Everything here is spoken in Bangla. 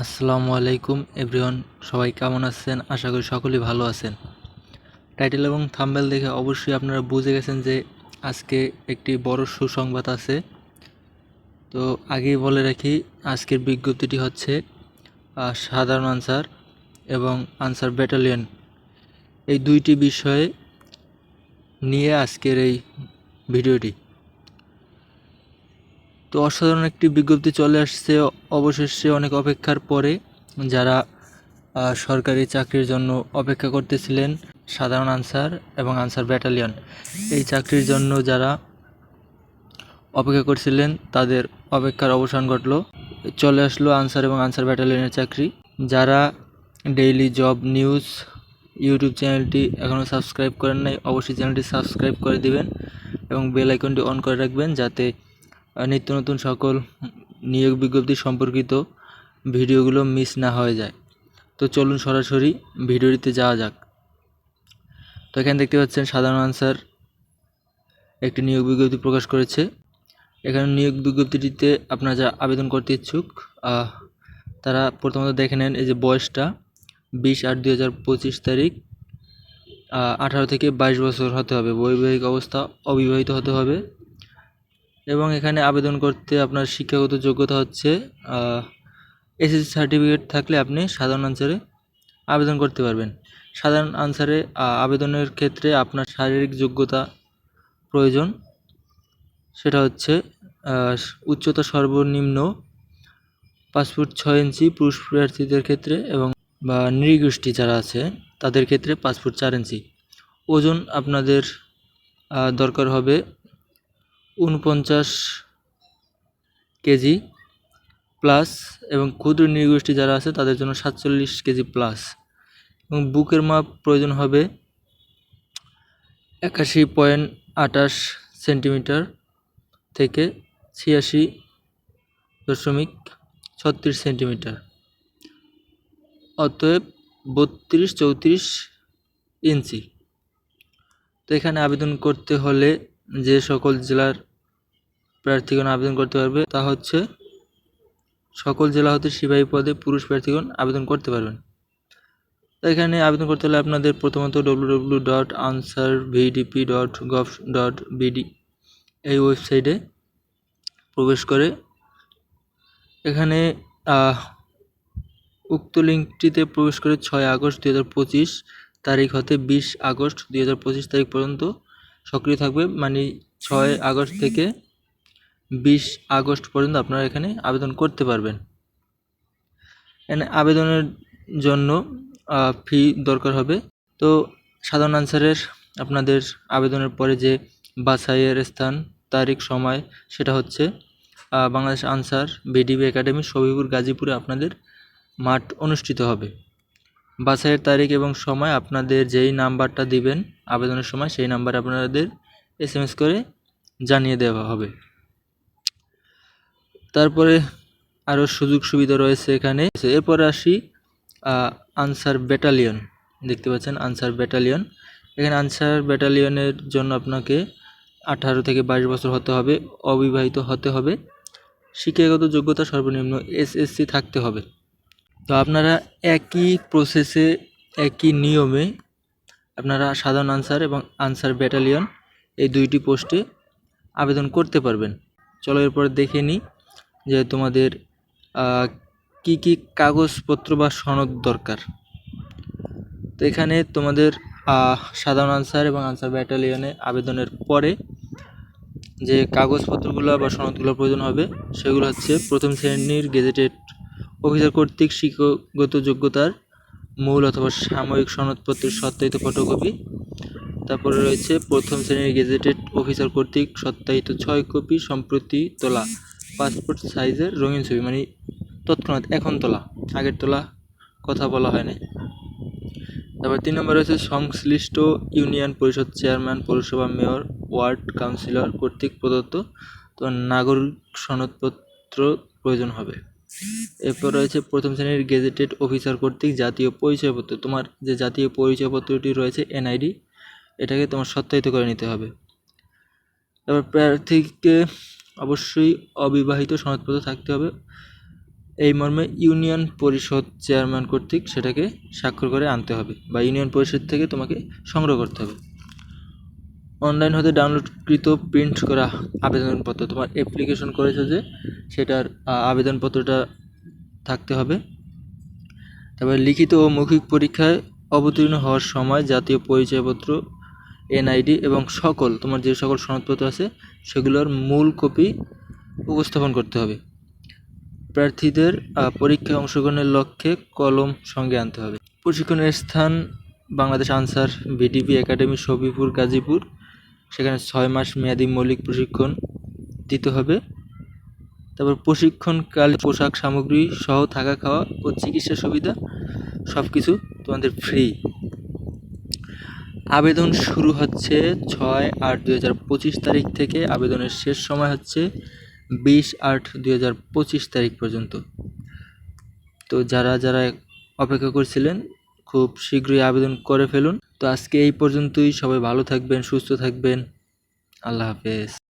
আসসালামু আলাইকুম এভরিওয়ান, সবাই কেমন আছেন? আশা করি সকলেই ভালো আছেন। টাইটেল এবং থাম্বেল দেখে অবশ্যই আপনারা বুঝে গেছেন যে আজকে একটি বড় সুসংবাদ আছে। তো আগেই বলে রাখি, আজকের বিজ্ঞপ্তিটি হচ্ছে সাধারণ আনসার এবং আনসার ব্যাটালিয়ন। এই দুইটি বিষয়ে নিয়ে আজকের এই ভিডিওটি। তো অসাধারণ একটি বিজ্ঞপ্তি চলে আসছে। অবশেষে অনেক অপেক্ষার পরে যারা সরকারি চাকরির জন্য অপেক্ষা করতেছিলেন, সাধারণ আনসার এবং আনসার ব্যাটালিয়ন, এই চাকরির জন্য যারা অপেক্ষা করছিলেন, তাদের অপেক্ষার অবসান ঘটলো। চলে আসলো আনসার এবং আনসার ব্যাটালিয়নের চাকরি। যারা ডেইলি জব নিউজ ইউটিউব চ্যানেলটি এখনও সাবস্ক্রাইব করেন নাই, অবশ্যই চ্যানেলটি সাবস্ক্রাইব করে দিবেন এবং বেল আইকনটি অন করে রাখবেন যাতে নিত্য নতুন সকল নিয়োগ বিজ্ঞপ্তি সম্পর্কিত ভিডিওগুলো মিস না হয়ে যায়। তো চলুন সরাসরি ভিডিওটিতে যাওয়া যাক। তো এখানে দেখতে পাচ্ছেন সাধারণ আনসার একটি নিয়োগ বিজ্ঞপ্তি প্রকাশ করেছে। এখানে নিয়োগ বিজ্ঞপ্তিটিতে আপনারা যারা আবেদন করতে ইচ্ছুক তারা প্রথমত দেখে নেন এই যে বয়সটা, বিশ আট দুই তারিখ আঠারো থেকে বাইশ বছর হতে হবে। বৈবাহিক অবস্থা অবিবাহিত হতে হবে। এবং এখানে আবেদন করতে আপনার শিক্ষাগত যোগ্যতা হচ্ছে এসএসসি সার্টিফিকেট থাকলে আপনি সাধারণ আনসারে আবেদন করতে পারবেন। সাধারণ আনসারে আবেদনের ক্ষেত্রে আপনার শারীরিক যোগ্যতা প্রয়োজন। সেটা হচ্ছে উচ্চতা সর্বনিম্ন পাঁচ ফুট ছয় ইঞ্চি পুরুষ প্রার্থীদের ক্ষেত্রে এবং, বা নৃগোষ্ঠী যারা আছে, তাদের ক্ষেত্রে পাঁচ ফুট চার ইঞ্চি। ওজন আপনাদের দরকার হবে উনপঞ্চাশ কেজি প্লাস এবং ক্ষুদ্র নৃগোষ্ঠী যারা আছে তাদের জন্য সাতচল্লিশ কেজি প্লাস এবং বুকের মাপ প্রয়োজন হবে একাশি পয়েন্ট আটাশ সেন্টিমিটার থেকে ছিয়াশি দশমিক ছত্রিশ সেন্টিমিটার অতএব বত্রিশ চৌত্রিশ ইঞ্চি। তো এখানে আবেদন করতে হলে যে সকল জেলার প্রার্থীগণ আবেদন করতে পারবে, তা হচ্ছে সকল জেলা হতে সিপাহী পদে পুরুষ প্রার্থীগণ আবেদন করতে পারবেন। এখানে আবেদন করতে হলে আপনাদের প্রথমত W dot Ansar VDP dot gov dot BD এই ওয়েবসাইটে প্রবেশ করে। এখানে উক্ত লিঙ্কটিতে প্রবেশ করে ছয় আগস্ট দু হাজার পঁচিশ তারিখ হতে বিশ আগস্ট দু হাজার পঁচিশ তারিখ পর্যন্ত সক্রিয় থাকবে। মানে ছয় আগস্ট থেকে বিশ আগস্ট পর্যন্ত আপনারা এখানে আবেদন করতে পারবেন। এখানে আবেদনের জন্য ফি দরকার হবে। তো সাধারণ আনসারের আপনাদের আবেদনের পরে যে বাছাইয়ের স্থান, তারিখ, সময়, সেটা হচ্ছে বাংলাদেশ আনসার, বিডিবি একাডেমি সবিপুর গাজীপুরে আপনাদের মাঠ অনুষ্ঠিত হবে। বাছাইয়ের তারিখ এবং সময় আপনাদের যেই নাম্বারটা দিবেন, আবেদনের সময় সেই নাম্বারে আপনাদের এস করে জানিয়ে দেওয়া হবে। তারপরে আরও সুযোগ সুবিধা রয়েছে এখানে। এরপরে আসি আনসার ব্যাটালিয়ন। দেখতে পাচ্ছেন আনসার ব্যাটালিয়ন। এখানে আনসার ব্যাটালিয়নের জন্য আপনাকে আঠারো থেকে বাইশ বছর হতে হবে, অবিবাহিত হতে হবে। শিক্ষাগত যোগ্যতা সর্বনিম্ন এসএসসি থাকতে হবে। তো আপনারা একই প্রসেসে একই নিয়মে আপনারা সাধারণ আনসার এবং আনসার ব্যাটালিয়ন এই দুইটি পোস্টে আবেদন করতে পারবেন। চলো এরপর দেখে নিই। যে তোমাদের কি কি কাগজপত্র বা সনদ দরকার? তো এখানে তোমাদের সাধারণ আনসার এবং আনসার ব্যাটালিয়নে আবেদনের পরে যে কাগজপত্রগুলো বা সনদগুলো প্রয়োজন হবে, সেগুলো হচ্ছে প্রথম শ্রেণির গেজেটেড অফিসার কর্তৃক শিক্ষাগত যোগ্যতার মূল অথবা সাময়িক সনদপত্রের সত্যায়িত ফটোকপি। তারপরে রয়েছে প্রথম শ্রেণির গেজেটেড অফিসার কর্তৃক সত্যায়িত ছয় কপি সম্প্রতি তোলা। পাসপোর্ট সাইজের রঙিন ছবি মানে তৎক্ষণাৎ এখন তোলা, আগের তোলা কথা বলা হয় না তারপর তিন নম্বর রয়েছে সংশ্লিষ্ট ইউনিয়ন পরিষদ চেয়ারম্যান, পৌরসভা মেয়র, ওয়ার্ড কাউন্সিলর কর্তৃক প্রদত্ত তো নাগরিক সনদপত্র প্রয়োজন হবে। এরপর রয়েছে প্রথম শ্রেণির গেজেটেড অফিসার কর্তৃক জাতীয় পরিচয়পত্র, তোমার যে জাতীয় পরিচয়পত্রটি রয়েছে এনআইডি এটাকে তোমার সত্যায়িত করে নিতে হবে। তারপর প্রার্থীকে অবশ্যই অবিবাহিত সনদপত্র থাকতে হবে। এই মর্মে ইউনিয়ন পরিষদ চেয়ারম্যান কর্তৃক সেটাকে স্বাক্ষর করে আনতে হবে বা ইউনিয়ন পরিষদ থেকে তোমাকে সংগ্রহ করতে হবে। অনলাইন হতে ডাউনলোডকৃত প্রিন্ট করা আবেদনপত্র, তোমার অ্যাপ্লিকেশন করেছ যে সেটার আবেদনপত্রটা থাকতে হবে। তারপরে লিখিত ও মৌখিক পরীক্ষায় অবতীর্ণ হওয়ার সময় জাতীয় পরিচয়পত্র এনআইডি এবং সকল, তোমার যে সকল সনদপত্র আছে, সেগুলোর মূল কপি উপস্থাপন করতে হবে। প্রার্থীদের পরীক্ষায় অংশগ্রহণের লক্ষ্যে কলম সঙ্গে আনতে হবে। প্রশিক্ষণের স্থান, বাংলাদেশ আনসার বিডিপি একাডেমি সবিপুর গাজীপুর। সেখানে ছয় মাস মেয়াদি মৌলিক প্রশিক্ষণ দিতে হবে। তারপর প্রশিক্ষণকাল পোশাক সামগ্রী সহ থাকা খাওয়া ও চিকিৎসা সুবিধা সব কিছু তোমাদের ফ্রি আবেদন শুরু হচ্ছে ছয় আট দুই হাজার পঁচিশ তারিখ থেকে। আবেদনের শেষ সময় হচ্ছে বিশ আট দুই হাজার পঁচিশ তারিখ পর্যন্ত। তো যারা যারা অপেক্ষা করছিলেন, খুব শীঘ্রই আবেদন করে ফেলুন। তো আজকে এই পর্যন্তই। সবাই ভালো থাকবেন, সুস্থ থাকবেন। আল্লাহ হাফেজ।